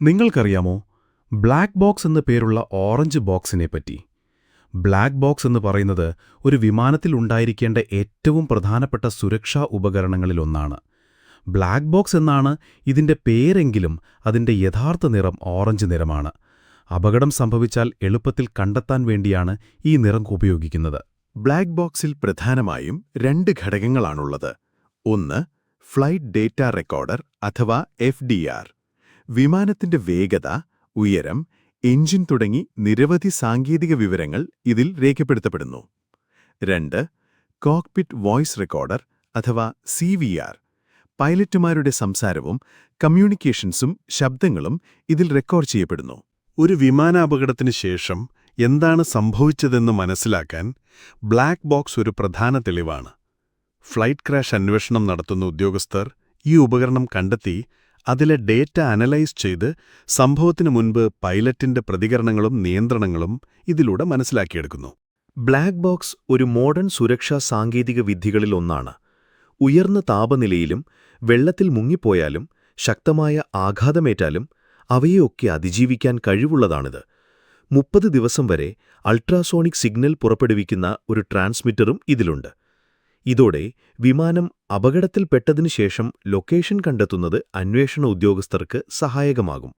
നിങ്ങൾക്കറിയാമോ? Black box എന്ന പേരുള്ള ഓറഞ്ച് ബോക്സിനെ പറ്റി. ബ്ലാക്ക് ബോക്സ് എന്ന് പറയുന്നത് ഒരു വിമാനത്തിൽ ഉണ്ടായിരിക്കേണ്ട ഏറ്റവും പ്രധാനപ്പെട്ട സുരക്ഷാ ഉപകരണങ്ങളിലൊന്നാണ് ബ്ലാക്ക് ബോക്സ് എന്നാണ് ഇതിന്റെ പേരെങ്കിലും അതിന്റെ യഥാർത്ഥ നിറം ഓറഞ്ച് നിറമാണ്. അപകടം സംഭവിച്ചാൽ എളുപ്പത്തിൽ കണ്ടെത്താൻ വേണ്ടിയാണ് ഈ നിറം ഉപയോഗിക്കുന്നത്. ബ്ലാക്ക് ബോക്സിൽ പ്രധാനമായും രണ്ട് ഘടകങ്ങളാണുള്ളത്. ഒന്ന് ഫ്ലൈറ്റ് ഡേറ്റ റെക്കോർഡർ അഥവാ എഫ് ഡി ആർ. വിമാനത്തിന്റെ വേഗത ഉയരം എഞ്ചിൻ തുടങ്ങി നിരവധി സാങ്കേതിക വിവരങ്ങൾ ഇതിൽ രേഖപ്പെടുത്തപ്പെടുന്നു. രണ്ട് കോക്പിറ്റ് വോയിസ് റെക്കോർഡർ അഥവാ സി പൈലറ്റുമാരുടെ സംസാരവും കമ്മ്യൂണിക്കേഷൻസും ശബ്ദങ്ങളും ഇതിൽ റെക്കോർഡ് ചെയ്യപ്പെടുന്നു. ഒരു വിമാനാപകടത്തിന് ശേഷം എന്താണ് സംഭവിച്ചതെന്ന് മനസ്സിലാക്കാൻ ബ്ലാക്ക് ബോക്സ് ഒരു പ്രധാന തെളിവാണ്. ഫ്ലൈറ്റ് ക്രാഷ് അന്വേഷണം നടത്തുന്ന ഉദ്യോഗസ്ഥർ ഈ ഉപകരണം കണ്ടെത്തി അതിലെ ഡേറ്റ അനലൈസ് ചെയ്ത് സംഭവത്തിനു മുൻപ് പൈലറ്റിന്റെ പ്രതികരണങ്ങളും നിയന്ത്രണങ്ങളും ഇതിലൂടെ മനസ്സിലാക്കിയെടുക്കുന്നു. ബ്ലാക്ക് ബോക്സ് ഒരു മോഡേൺ സുരക്ഷാ സാങ്കേതിക വിദ്യകളിൽ ഒന്നാണ്. ഉയർന്ന താപനിലയിലും വെള്ളത്തിൽ മുങ്ങിപ്പോയാലും ശക്തമായ ആഘാതമേറ്റാലും അവയെയൊക്കെ അതിജീവിക്കാൻ കഴിവുള്ളതാണിത്. മുപ്പത് ദിവസം വരെ അൾട്രാസോണിക് സിഗ്നൽ പുറപ്പെടുവിക്കുന്ന ഒരു ട്രാൻസ്മിറ്ററും ഇതിലുണ്ട്. ഇതോടെ വിമാനം അപകടത്തിൽപ്പെട്ടതിനുശേഷം ലൊക്കേഷൻ കണ്ടെത്തുന്നത് അന്വേഷണ ഉദ്യോഗസ്ഥർക്ക് സഹായകമാകും